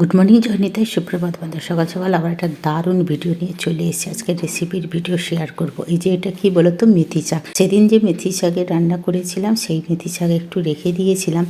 Good morning জয়নিতাই সুপ্রভাত বন্ধু, সকাল সকাল আবার একটা দারুণ ভিডিও নিয়ে চলে এসেছি। আজকে রেসিপির ভিডিও শেয়ার করব। এই যে এটা কি বলতো? মেথি শাক। সেদিন যে মেথি শাকের রান্না করেছিলাম, সেই মেথি শাক একটু রেখে দিয়েছিলাম।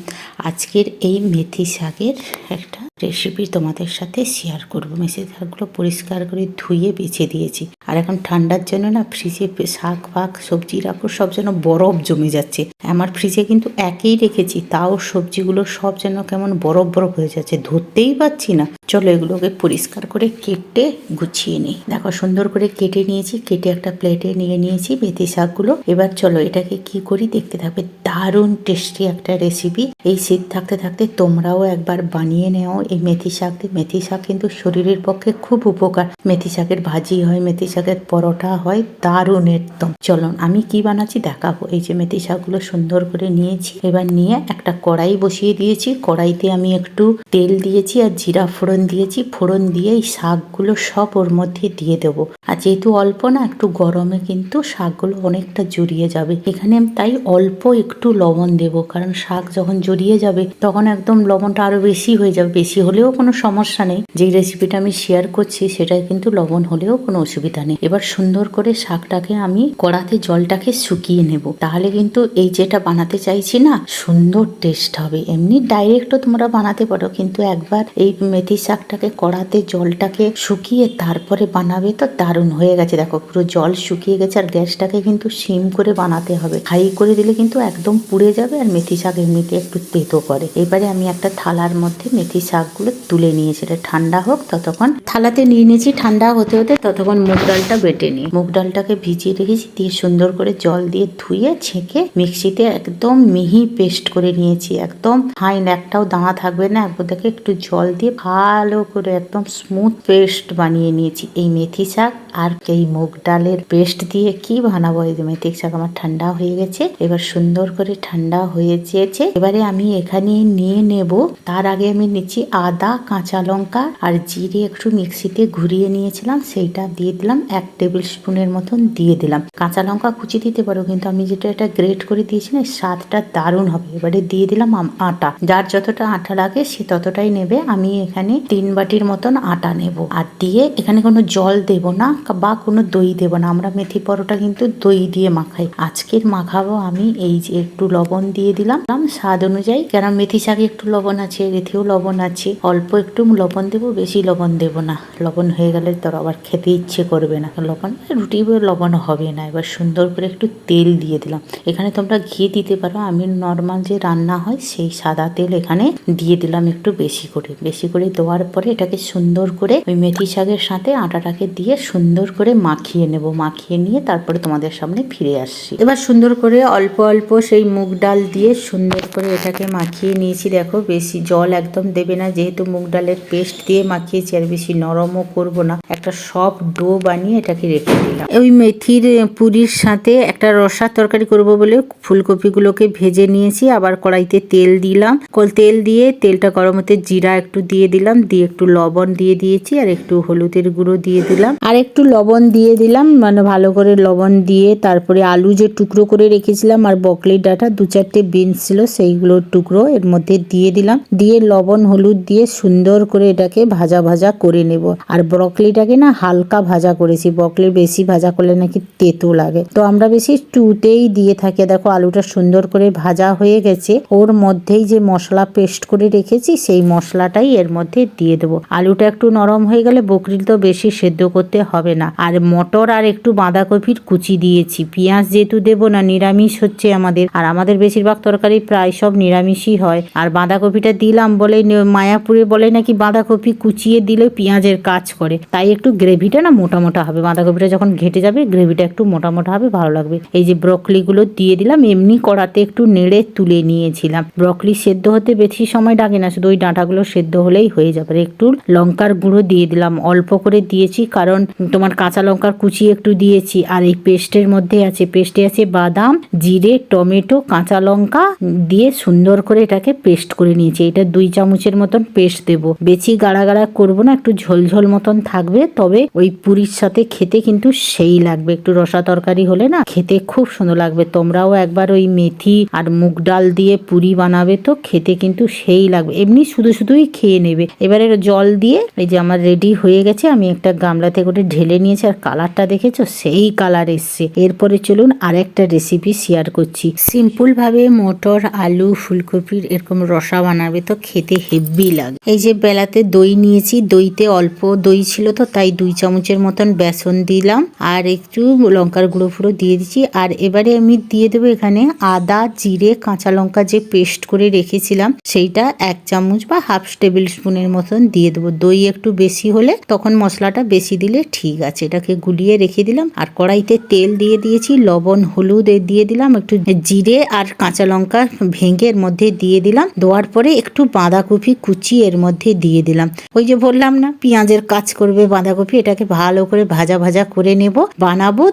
আজকের এই মেথি শাকের একটা রেসিপি তোমাদের সাথে শেয়ার করব। মেথি শাকগুলো পরিষ্কার করে ধুয়ে বেছে দিয়েছি। আর এখন ঠান্ডার জন্য না ফ্রিজে শাক ফাক, সবজি রাখো সব যেন বরফ জমে যাচ্ছে। আমার ফ্রিজে কিন্তু একেই রেখেছি, তাও সবজিগুলো সব যেন কেমন বরফ বরফ হয়ে যাচ্ছে। ধরতেই পাচ্ছি না। চলো এগুলোকে পরিষ্কার করে কেটে গুছিয়ে নিই। দেখো, সুন্দর করে কেটে নিয়েছি, কেটে একটা প্লেটে নিয়ে নিয়েছি মেথি শাকগুলো। এবার চলো এটাকে কি করি দেখতে থাকবে। দারুণ টেস্টি একটা রেসিপি এই শীত থাকতে থাকতে তোমরাও একবার বানিয়ে নেও এই মেথি শাক দিয়ে মেথি শাক কিন্তু শরীরের পক্ষে খুব উপকার। মেথি শাকের ভাজি হয়, মেথি শাকের পরোটা হয়, দারুণ একদম। চলো, আমি কি বানাচ্ছি দেখাবো। এই যে মেথি শাকগুলো সুন্দর করে নিয়েছি। এবার নিয়ে একটা কড়াই বসিয়ে দিয়েছি। কড়াইতে আমি একটু তেল দিয়েছি আর জিরা ফোড়ন দিয়েছি, ফোড়ন দিয়ে এই শাকগুলো সব ওর মধ্যে দিয়ে দেবো। আর যেহেতু অল্প না, একটু গরমে কিন্তু শাকগুলো অনেকটা জড়িয়ে যাবে। এখানে তাই অল্প একটু লবণ দেব, কারণ শাক যখন জড়িয়ে যাবে, তখন একদম লবণটা আরও বেশি হয়ে যাবে। বেশি হলেও কোনো সমস্যা নেই। যে রেসিপিটা আমি শেয়ার করছি সেটাই কিন্তু লবণ হলেও কোনো অসুবিধা নেই। এবার সুন্দর করে শাকটাকে আমি কড়াতে জলটাকে শুকিয়ে নেব। তাহলে কিন্তু এই যেটা বানাতে চাইছি না, সুন্দর টেস্ট হবে। এমনি ডাইরেক্টও তোমরা বানাতে পারো, কিন্তু একবার এই মেথি শাকটাকে কড়াতে জলটাকে শুকিয়ে তারপরে বানাবে, তো দারুণ হয়ে গেছে। দেখো, পুরো জল শুকিয়ে গেছে আর গ্যাসটাকে কিন্তু সিম করে বানাতে হবে। হাই করে দিলে কিন্তু একদম পুড়ে যাবে আর মেথি শাক এমনিতে একটু তেতো করে। এবারে আমি একটা থালার মধ্যে মেথি শাকগুলো তুলে নিয়েছি এটা ঠান্ডা হোক, ততক্ষণ থালাতে নিয়ে নিয়েছি, ঠান্ডা হতে হতে ততক্ষণ মুগ ডালটা বেটে নিই। মুগ ডালটাকে ভিজিয়ে রেখেছি, দিয়ে সুন্দর করে জল দিয়ে ধুয়ে ছেঁকে মিক্সিতে একদম মিহি পেস্ট করে নিয়েছি। একদম ফাইন, একটাও দানা থাকবে না একবার একটু জল দিয়ে ভালো করে একদম স্মুথ পেস্ট বানিয়ে নিয়েছি। এই মেথি শাক আর এই মুগ ডালের পেস্ট দিয়ে কি বানাবো? এই মেথি শাক আমার ঠান্ডা হয়ে গেছে, এবার সুন্দর করে ঠান্ডা হয়ে যেয়েছে এবারে আমি এখানে নিয়ে নেব, তার আগে আমি নিচ্ছি আদা, কাঁচা লঙ্কা আর জিরে একটু মিক্সিতে ঘুরিয়ে নিয়েছিলাম, সেইটা দিয়ে দিলাম, এক টেবিল স্পুনের মতন দিয়ে দিলাম। কাঁচা লঙ্কা কুচি দিতে পারো, কিন্তু আমি যেটা এটা গ্রেট করে দিয়েছি না, স্বাদটা দারুণ হবে। এবারে দিয়ে দিলাম আটা। যার যতটা আটা লাগে সে ততটাই নেবে। আমি এখানে তিন বাটির মতন আটা নেব। আর দিয়ে এখানে কোনো জল দেব না বা কোনো দই দেব না। আমরা মেথি পরোটা কিন্তু দই দিয়ে মাখাই। আজকের মাখাবো আমি এই যে একটু লবণ দিয়ে দিলাম। স্বাদ অনুযায়ী। কেন মেথি শাকে একটু লবণ আছে, রেথেও লবণ আছে। অল্প একটু লবণ দেবো, বেশি লবণ দেব না। লবণ হয়ে গেলে তোর আবার খেতে ইচ্ছে করবে না। লবণ, রুটি লবণ হবে না। এবার সুন্দর করে একটু তেল দিয়ে দিলাম। এখানে তোমরা ঘি দিতে পারো। আমি নর্মাল যে রান্না হয় সেই সাদা তেল এখানে দিয়ে দিলাম একটু বেশি করে। বেশি করে দেওয়ার পরে এটাকে সুন্দর করে ওই মেথি শাকের সাথে আটাটাকে দিয়ে সুন্দর করে মাখিয়ে নেব, মাখিয়ে নিয়ে তারপরে তোমাদের সামনে ফিরে আসছি। এবার সুন্দর করে অল্প অল্প সেই মুগ ডাল দিয়ে সুন্দর করে এটাকে মাখিয়ে নিয়েছি। দেখো বেশি জল একদম দেবে না, যেহেতু মুগ ডালের পেস্ট দিয়ে মাখিয়েছি আর বেশি নরমও করব না। একটা সফট ডো বানিয়ে এটাকে রেখে দিলাম। ওই মেথির পুরির সাথে একটা রসার তরকারি করব বলে ফুলকপিগুলোকে ভেজে নিয়েছি। আবার কড়াইতে তেল দিলাম। তেল দিয়ে তেলটা গরম হতে জিরা একটু দিয়ে দিলাম। দিয়ে একটু লবণ দিয়ে দিয়েছি আর একটু হলুদের গুঁড়ো দিয়ে দিলাম। আর একটু লবণ দিয়ে দিলাম। মানে ভালো করে লবণ দিয়ে তারপরে আলু যে টুকরো করে রেখেছিলাম আর বকলির ডাটা, দু চারটে বিনস ছিল সেইগুলোর টুকরো এর মধ্যে দিয়ে দিলাম। দিয়ে লবণ, হলুদ দিয়ে সুন্দর করে এটাকে ভাজা ভাজা করে নেব। আর ব্রকলিটাকে না হালকা ভাজা করেছি ব্রকলি বেশি ভাজা করলে নাকি তেতো লাগে। তো আমরা বেশি টুতেই দিয়ে থাকি। দেখো আলুটা সুন্দর করে ভাজা হয়ে গেছে। ওর মধ্যেই যে মশলা পেস্ট করে রেখেছি, সেই মশলাটাই এর মধ্যে দিয়ে দেবো। আলুটা একটু নরম হয়ে গেলে বকরিল তো বেশি সেদ্ধ করতে হবে না। আর মটর আর একটু বাঁধাকপির কুচি দিয়েছি। পেঁয়াজ যেহেতু দেবো না, নিরামিষ হচ্ছে আমাদের। আর আমাদের বেশিরভাগ তরকারি প্রায় সব নিরামিষই হয়। আর বাঁধাকপিটা দিলাম বলে মায়াপুরে বলে নাকি বাঁধাকপি কুচিয়ে দিলে পেঁয়াজের কাজ করে। তাই একটু গ্রেভিটা না মোটা মোটা হবে। বাঁধাকপিটা যখন ঘেটে যাবে, গ্রেভিটা একটু মোটা মোটা হবে, ভালো লাগবে। এই যে ব্রকলিগুলো দিয়ে দিলাম, এমনি কড়াতে একটু নেড়ে তুলে নিয়েছিলাম। ব্রকলি সেদ্ধ হতে বেশি সময় ডাকে না, শুধু ওই ডাঁটাগুলো সেদ্ধ হলেই হয়ে যাবে। একটু লঙ্কার গুঁড়ো দিয়ে দিলাম, অল্প করে দিয়েছি, কারণ তোমার কাঁচা লঙ্কার কুচি একটু দিয়েছি। আর এই পেস্টের মধ্যে আছে, পেস্টে আছে বাদাম, জিরে, টমেটো, কাঁচা লঙ্কা দিয়ে সুন্দর করে এটাকে পেস্ট করে নিয়েছি। এটা দুই চামচের মতন পেস্ট দেবো। বেশি গাড়া গাড়া করব না, একটু ঝোল ঝোল মতন থাকবে তবে ওই পুরীর সাথে খেতে কিন্তু সেই লাগবে। একটু রসা তরকারি হলে না খেতে খুব সুন্দর লাগবে। তোমরাও একবার ওই মেথি আর মুগ ডাল দিয়ে পুরি বানাবে তো খেতে কিন্তু সেই লাগবে। এমনি শুধু শুধুই খেয়ে নেবে। এবারে জল দিয়ে এই যে আমার রেডি হয়ে গেছে, আমি একটা গামলাতে করে ঢেলে নিয়েছি আর কালারটা দেখেছ? সেই কালার এসছে। এরপরে চলুন আরেকটা রেসিপি শেয়ার করছি। সিম্পল ভাবে মটর, আলু, ফুলকপির এরকম রসা বানাবে তো খেতে হেভি লাগে। এই যে বেলাতে দই নিয়েছি, দইতে অল্প দই ছিল তো, তাই দুই চামচের মতন বেসন দিলাম আর একটু লঙ্কার গুঁড়ো ফুড়ো দিয়ে দিচ্ছি। আর এবারে আমি দিয়ে দেবো এখানে আদা, জিরে, কাঁচা লঙ্কা যে পেস্ট করে রেখেছিলাম, সেইটা এক চামচ বা হাফ টেবিল স্পুনের মতন দিয়ে দেবো। দই একটু বেশি হলে তখন মশলাটা বেশি দিলে ঠিক আছে। এটাকে গুলিয়ে রেখে দিলাম আর কড়াইতে তেল দিয়ে দিয়েছি, লবণ, হলুদ দিয়ে দিলাম, একটু জিরে আর কাঁচা লঙ্কা ভেঙে এর মধ্যে দিয়ে দিলাম। দেওয়ার পরে একটু বাঁধাকপি কুচি এর মধ্যে দিয়ে দিলাম। ওই যে বললাম না, পেঁয়াজের কাজ করবে বাঁধাকপি এটাকে ভালো করে ভাজা ভাজা করে নেব। বানাবো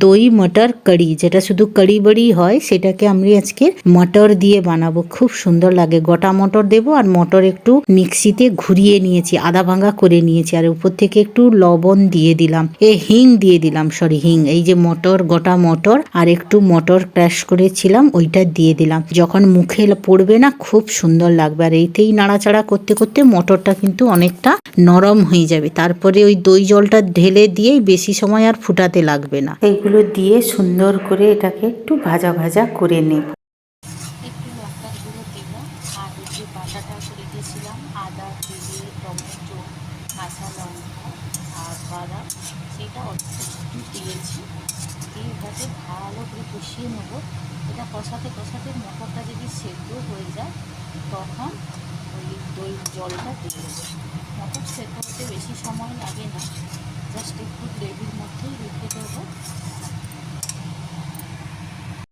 দই, মটর কারি যেটা শুধু কারি বাড়ি হয়, সেটাকে আমি আজকে মটর দিয়ে বানাবো। খুব সুন্দর লাগে। গোটা মটর দেবো আর মটর একটু মিক্সিতে ঘুরিয়ে নিয়েছি আদা ভাঙা করে নিয়েছি আর উপর থেকে একটু লবণ দিয়ে দিলাম। এ, হিং দিয়ে দিলাম সরি হিং। এই যে মটর, গোটা মটর আর একটু মটর ক্র্যাশ করেছিলাম, ওইটা দিয়ে দিলাম। যখন মুখে পড়বে না, খুব সুন্দর লাগবে। আর এইতেই নাড়াচাড়া করতে করতে মটরটা কিন্তু অনেকটা নরম হয়ে যাবে। তারপরে ওই দই জলটা ঢেলে দিয়েই বেশি সময় আর ফুটাতে লাগবে না। এগুলো দিয়ে সুন্দর করে এটাকে একটু ভাজা ভাজা করে নেব। ভালো করে কষিয়ে এটা কষাতে কষাতে মটরটা যদি সেদ্ধ হয়ে যায় তখন ওই দই জলটা দিয়ে দেবো। মটর সেদ্ধ হতে বেশি সময় লাগে না। জাস্ট একটু গ্রেভির মধ্যেই রেখে দেবো।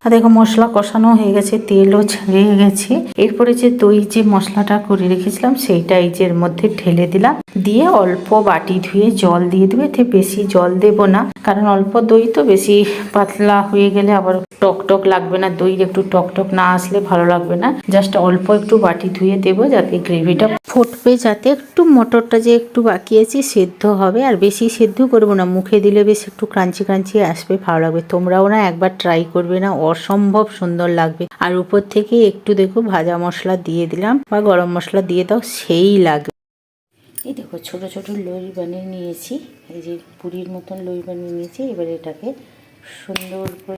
আর দেখো মশলা কষানো হয়ে গেছে, তেলও ছেড়ে গেছে। এরপরে যে দই যে মশলাটা করে রেখেছিলাম, সেইটা এই যে এর মধ্যে ঢেলে দিলাম। দিয়ে অল্প বাটি ধুয়ে জল দিয়ে দেবে, এতে বেশি জল দেব না। কারণ অল্প দই তো বেশি পাতলা হয়ে গেলে আবার টক টক লাগবে না দই একটু টক টক না আসলে ভালো লাগবে না। জাস্ট অল্প একটু বাটি ধুয়ে দেবো যাতে গ্রেভিটা ফুটবে, যাতে একটু মটরটা যে একটু বাকি আছে সেদ্ধ হবে। আর বেশি সেদ্ধ করব না, মুখে দিলে বেশ একটু ক্রাঞ্চি ক্রাঞ্চি আসবে, ভালো লাগবে। তোমরাও না একবার ট্রাই করবে না অসম্ভব সুন্দর লাগবে। আর উপর থেকে একটু দেখো ভাজা মশলা দিয়ে দিলাম বা গরম মশলা দিয়ে দাও, সেই লাগবে। এই দেখো, ছোট ছোট লই বানিয়ে নিয়েছি। এই যে পুরীর মতন লই বানিয়ে নিয়েছি, এবার এটাকে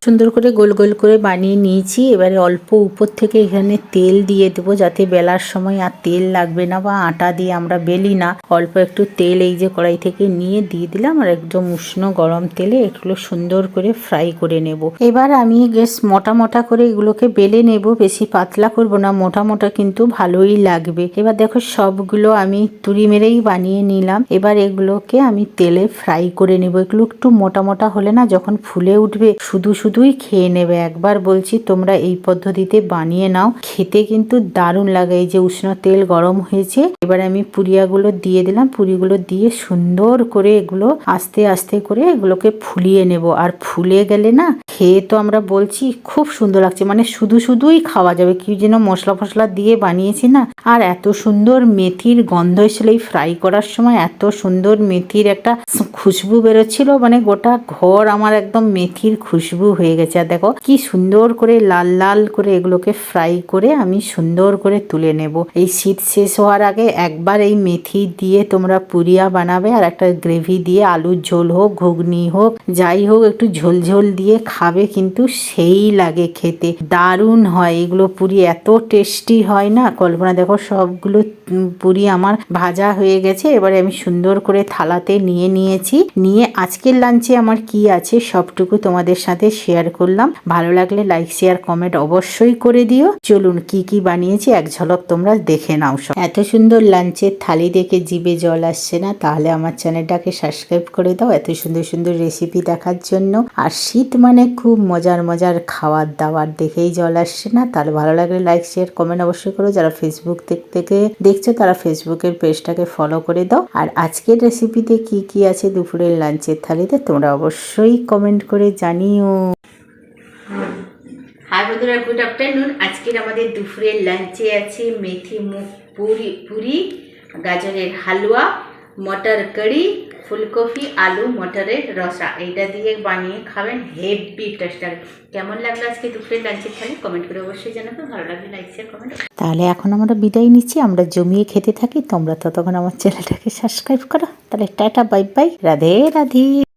সুন্দর করে গোল গোল করে বানিয়ে নিয়েছি। এবারে অল্প উপর থেকে এখানে তেল দিয়ে দেবো যাতে বেলার সময় আর তেল লাগবে না বা আটা দিয়ে আমরা বেলি না। অল্প একটু তেল এই যে কড়াই থেকে নিয়ে দিয়ে দিলাম আর একদম উষ্ণ গরম তেলে এগুলো সুন্দর করে ফ্রাই করে নেব। এবার আমি গ্যাস মোটা মোটা করে এগুলোকে বেলে নেব। বেশি পাতলা করব না, মোটা মোটা কিন্তু ভালোই লাগবে। এবার দেখো সবগুলো আমি তুড়ি মেরেই বানিয়ে নিলাম। এবার এগুলোকে আমি তেলে ফ্রাই করে নেব। এগুলো একটু মোটা মোটা হলে না যখন ফুলে উঠবে। শুধু শুধুই খেয়ে নেবে। একবার বলছি, তোমরা এই পদ্ধতিতে বানিয়ে নাও। খেতে কিন্তু দারুণ লাগে। এই যে উষ্ণ তেল গরম হয়েছে, এবার আমি পুরিয়াগুলো দিয়ে দিলাম। পুরিগুলো দিয়ে সুন্দর করে এগুলো আস্তে আস্তে করে এগুলোকে ফুলিয়ে নেব। আর ফুলে গেলে না, খেয়ে তো আমরা বলছি, খুব সুন্দর লাগছে। মানে শুধু শুধুই খাওয়া যাবে। কি যেন মশলা ফসলা দিয়ে বানিয়েছি না। আর এত সুন্দর মেথির গন্ধ এসেছিল এই ফ্রাই করার সময়। এত সুন্দর মেথির একটা খুশবু বেরোচ্ছিল। মানে গোটা ঘর আমার একদম মেথির খুশবু হয়ে গেছে। আর দেখো, কি সুন্দর করে লাল লাল করে এগুলোকে ফ্রাই করে আমি সুন্দর করে তুলে নেব। এই শীত শেষ হওয়ার আগে একবার এই মেথি দিয়ে তোমরা পুরিয়া বানাবে আর একটা গ্রেভি দিয়ে আলুর ঝোল হোক, ঘুগনি হোক, যাই হোক, একটু ঝোল ঝোল দিয়ে খাবে কিন্তু সেই লাগে খেতে। দারুণ হয় এগুলো পুরি, এত টেস্টি হয় না? কল্পনা, দেখো সবগুলো পুরি আমার ভাজা হয়ে গেছে। এবারে আমি সুন্দর করে থালাতে নিয়ে নিয়েছি। নিয়ে আজকের লাঞ্চে আমার কি আছে সবটুকু তোমাদের সাথে শেয়ার করলাম। ভালো লাগলে লাইক শেয়ার কমেন্ট অবশ্যই করে দিও। চলুন কি কি বানিয়েছি, এক ঝলক তোমরা দেখে নাও সব। এত সুন্দর লাঞ্চের থালি দেখে জিভে জল আসছে না, তাহলে আমার চ্যানেলটাকে সাবস্ক্রাইব করে দাও এত সুন্দর সুন্দর রেসিপি দেখার জন্য। আর শীত মানে খুব মজার মজার খাবার দাবার দেখেই জল আসছে না, তাহলে ভালো লাগলে লাইক শেয়ার কমেন্ট অবশ্যই করো। যারা ফেসবুক থেকে দেখছ, তারা ফেসবুকের পেজটাকে ফলো করে দাও। আর আজকের রেসিপিতে কি কি আছে দুপুরের লাঞ্চের থালিতে, তোমরা অবশ্যই কমেন্ট করে জানিও। হাই বন্ধুরা গুড আফটারনুন আজকের আমাদের দুপুরের লাঞ্চে আছে মেথি মুখ পুরি পুরি গাজরের হালুয়া মটর কড়ি ফুলকপি আলু মটরের রসা। এইটা দিয়ে বানিয়ে খাবেন হেভি টেস্টার কেমন লাগল আজকে দুপুরের লাঞ্চের থালি কমেন্ট করে অবশ্যই জানাবে ভালো লাগলে লাইক শেয়ার কমেন্ট তাহলে এখন আমরা বিদায় নিচ্ছি। আমরা জমিয়ে খেতে থাকি। তোমরা ততক্ষণ আমার চ্যানেলটাকে সাবস্ক্রাইব করো। তাহলে tata bye bye Radhe Radhe.